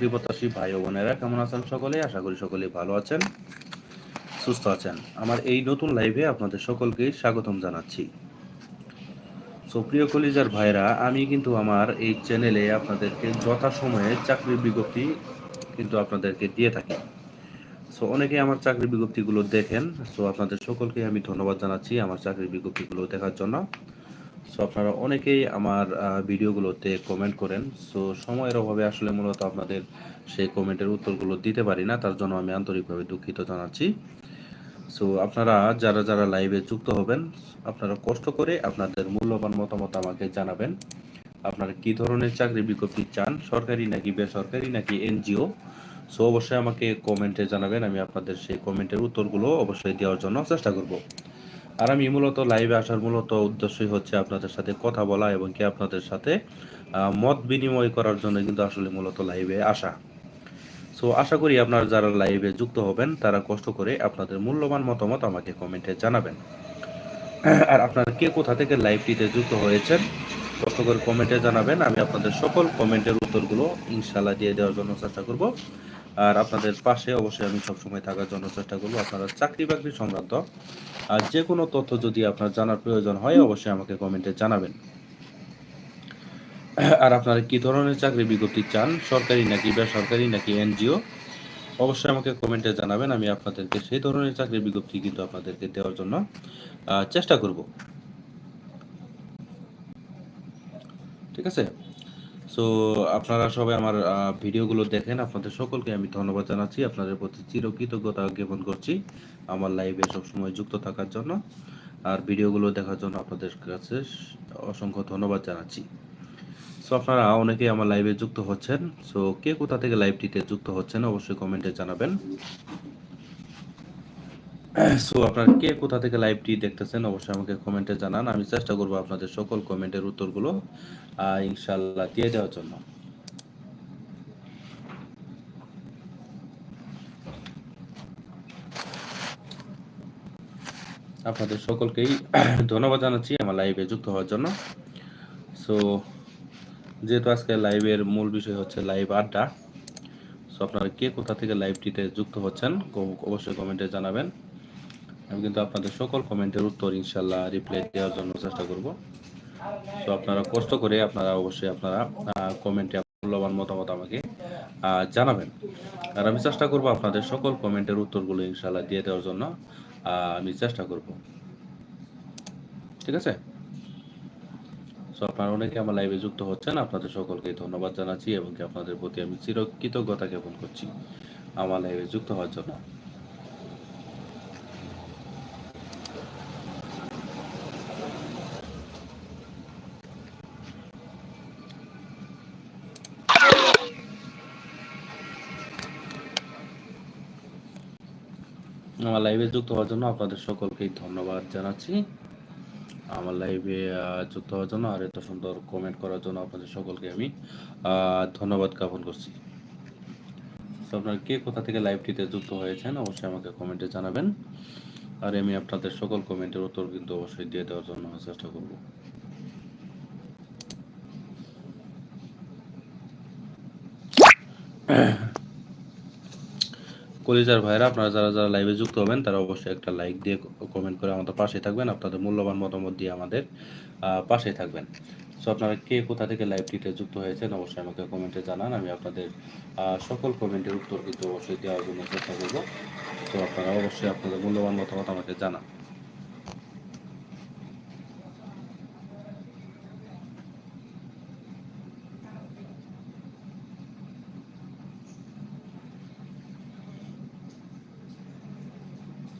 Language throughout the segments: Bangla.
বিপত্তাসী ভাই ও বোনেরা, কেমন আছেন সকলে? আশা করি সকলে ভালো আছেন, সুস্থ আছেন। আমার এই নতুন লাইভে আপনাদের সকলকে স্বাগতম জানাচ্ছি। সো, প্রিয় কলিজার ভাইরা আমি কিন্তু আমার এই চ্যানেলে আপনাদেরকে যথাসময়ে চাকরির বিজ্ঞপ্তি কিন্তু আপনাদেরকে দিয়ে থাকি। সো অনেকে আমার চাকরির বিজ্ঞপ্তিগুলো দেখেন। সো, আপনাদের সকলকে আমি ধন্যবাদ জানাচ্ছি আমার চাকরির বিজ্ঞপ্তিগুলো দেখার জন্য। সো আপনারা অনেকেই আমার ভিডিওগুলোতে কমেন্ট করেন। সো সময়ের অভাবে আসলে মূলত আপনাদের সেই কমেন্টের উত্তরগুলো দিতে পারি না, তার জন্য আমি আন্তরিকভাবে দুঃখিত জানাচ্ছি। সো আপনারা যারা যারা লাইভে যুক্ত হবেন, আপনারা কষ্ট করে আপনাদের মূল্যবান মতামত আমাকে জানাবেন। আপনারা কি ধরনের চাকরি বিজ্ঞপ্তি চান, সরকারি নাকি বেসরকারি নাকি এনজিও? সো অবশ্যই আমাকে কমেন্টে জানাবেন, আমি আপনাদের সেই কমেন্টের উত্তরগুলো অবশ্যই দেওয়ার জন্য চেষ্টা করব। আর আমি মূলত লাইভে আসার মূলত উদ্দেশ্যই হচ্ছে আপনাদের সাথে কথা বলা এবং কি আপনাদের সাথে মত বিনিময় করার জন্য কিন্তু আসলে মূলত লাইভে আসা। সো আশা করি আপনারা যারা লাইভে যুক্ত হবেন, তারা কষ্ট করে আপনাদের মূল্যবান মতামত আমাকে কমেন্টে জানাবেন। আর আপনারা কে কোথা থেকে লাইভটিতে যুক্ত হয়েছেন, কষ্ট করে কমেন্টে জানাবেন। আমি আপনাদের সকল কমেন্টের উত্তরগুলো ইনশাল্লাহ দিয়ে দেওয়ার জন্য চেষ্টা করব। আর আপনাদের পাশে অবশ্যই আমি সবসময় থাকার জন্য চেষ্টা করব। আপনারা চাকরি বাকরি সংক্রান্ত, আর যে কোনো তথ্য যদি আপনার জানার প্রয়োজন হয়, অবশ্যই আমাকে কমেন্টে জানাবেন। আর আপনারা কি ধরনের চাকরি বিজ্ঞপ্তি চান, সরকারি নাকি বেসরকারি নাকি এনজিও, অবশ্যই আমাকে কমেন্টে জানাবেন। আমি আপনাদেরকে সেই ধরনের চাকরি বিজ্ঞপ্তি কিন্তু আপনাদেরকে দেওয়ার জন্য চেষ্টা করব। ঠিক আছে? সো আপনারা সবাই আমার ভিডিওগুলো দেখেন। আপনাদের সকলকে আমি ধন্যবাদ জানাচ্ছি। আপনাদের প্রতি চিরকৃতজ্ঞতা জ্ঞাপন করছি। আমার লাইভে সবসময় যুক্ত থাকার জন্য। আর ভিডিওগুলো দেখার জন্য আপনাদের কাছে অসংখ্য ধন্যবাদ জানাচ্ছি। সো আপনারা অনেকেই আমার লাইভে যুক্ত হচ্ছেন। সো কে কোথা থেকে লাইভটিতে যুক্ত হচ্ছেন অবশ্যই কমেন্টে জানাবেন। সো আপনারা কে কোথা থেকে লাইভটি দেখতেছেন, অবশ্যই আমাকে কমেন্টে জানান। আমি চেষ্টা করব আপনাদের সকল কমেন্টের উত্তরগুলো ইনশাল্লাহ দিয়ে দেওয়ার জন্য। আপনাদের সকলকেই ধন্যবাদ জানাচ্ছি আমার লাইভে যুক্ত হওয়ার জন্য। সো যেহেতু আজকে লাইভের মূল বিষয় হচ্ছে লাইভ আড্ডা সো আপনারা কে কোথা থেকে লাইভটিতে যুক্ত হচ্ছেন, অবশ্যই কমেন্টে জানাবেন। আমি কিন্তু আপনাদের সকল কমেন্টের উত্তর ইনশাল্লাহ রিপ্লাই দেওয়ার জন্য চেষ্টা করব। তো আপনারা কষ্ট করে আপনারা অবশ্যই আপনারা কমেন্টে মূল্যবান মতামত আমাকে জানাবেন। আর আমি চেষ্টা করব আপনাদের সকল কমেন্টের উত্তরগুলো ইনশাল্লাহ দিয়ে দেওয়ার জন্য আমি চেষ্টা করব। ঠিক আছে? সো আপনারা অনেকে আমার লাইভে যুক্ত হচ্ছেন, আপনাদের সকলকে ধন্যবাদ জানাচ্ছি এবং কি আপনাদের প্রতি আমি চির কৃতজ্ঞতা জ্ঞাপন করছি আমার লাইভে যুক্ত হওয়ার জন্য। আমার লাইভে যুক্ত হওয়ার জন্য আপনাদের সকলকেই ধন্যবাদ জানাচ্ছি। আমার লাইভে যুক্ত হওয়ার জন্য আর এত সুন্দর কমেন্ট করার জন্য আপনাদের সকলকে আমি ধন্যবাদ জ্ঞাপন করছি। আপনারা কে কোথা থেকে লাইভটিতে যুক্ত হয়েছেন অবশ্যই আমাকে কমেন্টে জানাবেন। আর আমি আপনাদের সকল কমেন্টের উত্তর কিন্তু অবশ্যই দিয়ে দেওয়ার জন্য চেষ্টা করব। কলিজার ভাইরা, আপনারা যারা যারা লাইভে যুক্ত হবেন, তারা অবশ্যই একটা লাইক দিয়ে কমেন্ট করে আমাদের পাশে থাকবেন। আপনাদের মূল্যবান মতামত দিয়ে আমাদের পাশে থাকবেন। সো আপনারা কে কোথা থেকে লাইভটিতে যুক্ত হয়েছেন, অবশ্যই আমাকে কমেন্টে জানান। আমি আপনাদের সকল কমেন্টের উত্তর কিন্তু অবশ্যই দেওয়ার জন্য চেষ্টা করব। তো আপনারা অবশ্যই আপনাদের মূল্যবান মতামত আমাকে জানান।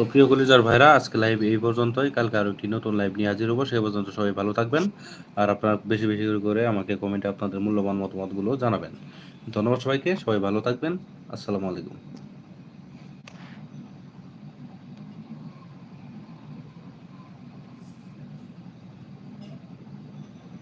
সো প্রিয় কলিজার ভাইরা, আজকে লাইভ এই পর্যন্তই। কালকে আরও একটি নতুন লাইভ নিয়ে হাজির হব। সেই পর্যন্ত সবাই ভালো থাকবেন। আর আপনারা বেশি বেশি করে আমাকে কমেন্টে আপনাদের মূল্যবান মতামতগুলো জানাবেন। ধন্যবাদ সবাইকে। সবাই ভালো থাকবেন। আসসালামু আলাইকুম।